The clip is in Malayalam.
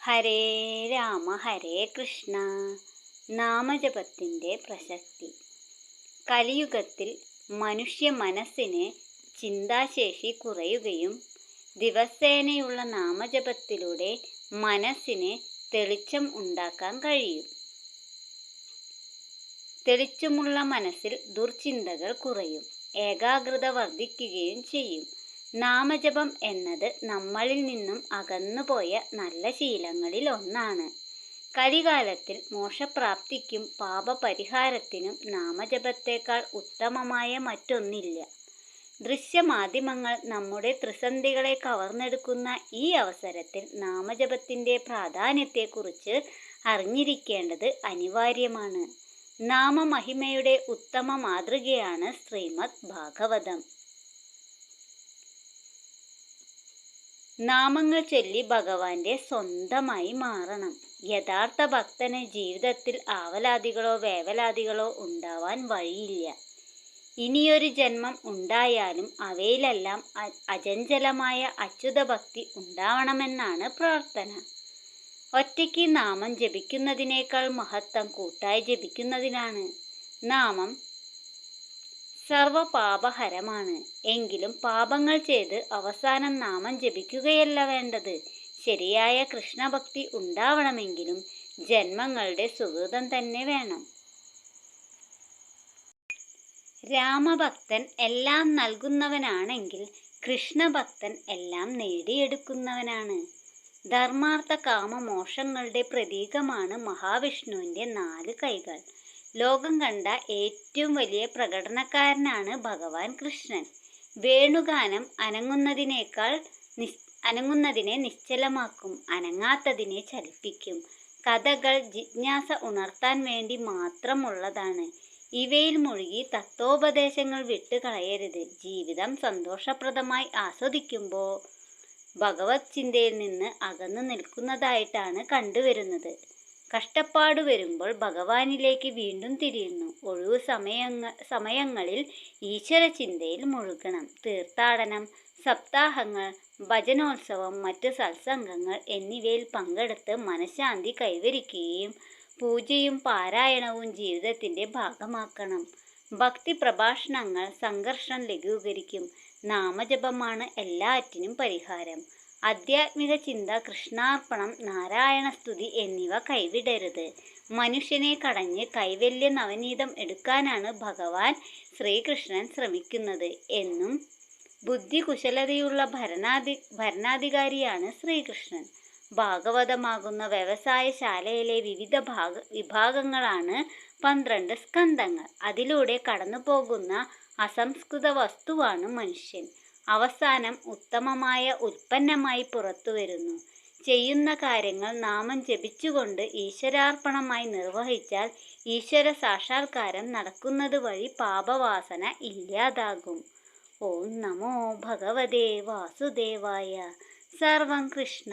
ഹരേ രാമ ഹരേ കൃഷ്ണ. നാമജപത്തിന്റെ പ്രശസ്തി കലിയുഗത്തിൽ മനുഷ്യ മനസ്സിന് ചിന്താശേഷി കുറയുകയും ദിവസേനയുള്ള നാമജപത്തിലൂടെ മനസ്സിന് തെളിച്ചം ഉണ്ടാക്കാൻ കഴിയും. തെളിച്ചമുള്ള മനസ്സിൽ ദുർചിന്തകൾ കുറയും ഏകാഗ്രത വർദ്ധിക്കുകയും ചെയ്യും. നാമജപം എന്നത് നമ്മളിൽ നിന്നും അകന്നുപോയ നല്ല ശീലങ്ങളിൽ ഒന്നാണ്. കലികാലത്തിൽ മോശപ്രാപ്തിക്കും പാപപരിഹാരത്തിനും നാമജപത്തേക്കാൾ ഉത്തമമായ മറ്റൊന്നില്ല. ദൃശ്യമാധ്യമങ്ങൾ നമ്മുടെ ത്രിസന്ധികളെ കവർന്നെടുക്കുന്ന ഈ അവസരത്തിൽ നാമജപത്തിന്റെ പ്രാധാന്യത്തെക്കുറിച്ച് അറിഞ്ഞിരിക്കേണ്ടത് അനിവാര്യമാണ്. നാമമഹിമയുടെ ഉത്തമ മാതൃകയാണ് ശ്രീമദ് ഭാഗവതം. നാമങ്ങൾ ചൊല്ലി ഭഗവാന്റെ സ്വന്തമായി മാറണം. യഥാർത്ഥ ഭക്തന് ജീവിതത്തിൽ ആവലാദികളോ വേവലാദികളോ ഉണ്ടാവാൻ വഴിയില്ല. ഇനിയൊരു ജന്മം ഉണ്ടായാലും അവയിലെല്ലാം അചഞ്ചലമായ അച്യുത ഭക്തി ഉണ്ടാവണമെന്നാണ് പ്രാർത്ഥന. ഒറ്റയ്ക്ക് നാമം ജപിക്കുന്നതിനേക്കാൾ മഹത്വം കൂട്ടായി ജപിക്കുന്നതിനാണ്. നാമം സർവപാപഹരമാണ് എങ്കിലും പാപങ്ങൾ ചെയ്ത് അവസാനം നാമം ജപിക്കുകയല്ല വേണ്ടത്. ശരിയായ കൃഷ്ണഭക്തി ഉണ്ടാവണമെങ്കിലും ജന്മങ്ങളുടെ സുഹൃതം തന്നെ വേണം. രാമഭക്തൻ എല്ലാം നൽകുന്നവനാണെങ്കിൽ കൃഷ്ണഭക്തൻ എല്ലാം നേടിയെടുക്കുന്നവനാണ്. ധർമാർത്ഥ കാമ മോഷങ്ങളുടെ പ്രതീകമാണ് മഹാവിഷ്ണുവിന്റെ നാല് കൈകൾ. ലോകം കണ്ട ഏറ്റവും വലിയ പ്രകടനക്കാരനാണ് ഭഗവാൻ കൃഷ്ണൻ. വേണുഗാനം അനങ്ങുന്നതിനേക്കാൾ നിസ് അനങ്ങുന്നതിനെ നിശ്ചലമാക്കും അനങ്ങാത്തതിനെ ചലിപ്പിക്കും. കഥകൾ ജിജ്ഞാസ ഉണർത്താൻ വേണ്ടി മാത്രമുള്ളതാണ്. ഇവയിൽ മുഴുകി തത്വോപദേശങ്ങൾ വിട്ടുകളയരുത്. ജീവിതം സന്തോഷപ്രദമായി ആസ്വദിക്കുമ്പോൾ ഭഗവത് ചിന്തയിൽ നിന്ന് അകന്നു നിൽക്കുന്നതായിട്ടാണ് കണ്ടുവരുന്നത്. കഷ്ടപ്പാട് വരുമ്പോൾ ഭഗവാനിലേക്ക് വീണ്ടും തിരിയുന്നു. ഒഴിവു സമയങ്ങ സമയങ്ങളിൽ ഈശ്വര ചിന്തയിൽ മുഴുകണം. തീർത്ഥാടനം സപ്താഹങ്ങൾ ഭജനോത്സവം മറ്റ് സത്സംഗങ്ങൾ എന്നിവയിൽ പങ്കെടുത്ത് മനഃശാന്തി കൈവരിക്കുകയും പൂജയും പാരായണവും ജീവിതത്തിന്റെ ഭാഗമാക്കണം. ഭക്തി പ്രഭാഷണങ്ങൾ സംഘർഷം ലഘൂകരിക്കും. നാമജപമാണ് എല്ലാറ്റിനും പരിഹാരം. ആധ്യാത്മിക ചിന്ത കൃഷ്ണാർപ്പണം നാരായണസ്തുതി എന്നിവ കൈവിടരുത്. മനുഷ്യനെ കടഞ്ഞ് കൈവല്യ നവനീതം എടുക്കാനാണ് ഭഗവാൻ ശ്രീകൃഷ്ണൻ ശ്രമിക്കുന്നത് എന്നും ബുദ്ധി കുശലതയുള്ള ഭരണാധി ഭരണാധികാരിയാണ് ശ്രീകൃഷ്ണൻ. ഭാഗവതമാകുന്ന വ്യവസായശാലയിലെ വിവിധ ഭാഗ വിഭാഗങ്ങളാണ് പന്ത്രണ്ട് സ്കന്ധങ്ങൾ. അതിലൂടെ കടന്നു പോകുന്ന അസംസ്കൃത വസ്തുവാണ് മനുഷ്യൻ. അവസാനം ഉത്തമമായ ഉൽപ്പന്നമായി പുറത്തു വരുന്നു. ചെയ്യുന്ന കാര്യങ്ങൾ നാമം ജപിച്ചുകൊണ്ട് ഈശ്വരാർപ്പണമായി നിർവഹിച്ചാൽ ഈശ്വര സാക്ഷാത്കാരം നടക്കുന്നത് വഴി പാപവാസന ഇല്ലാതാകും. ഓം നമോ ഭഗവതേ വാസുദേവായ. സർവം കൃഷ്ണ.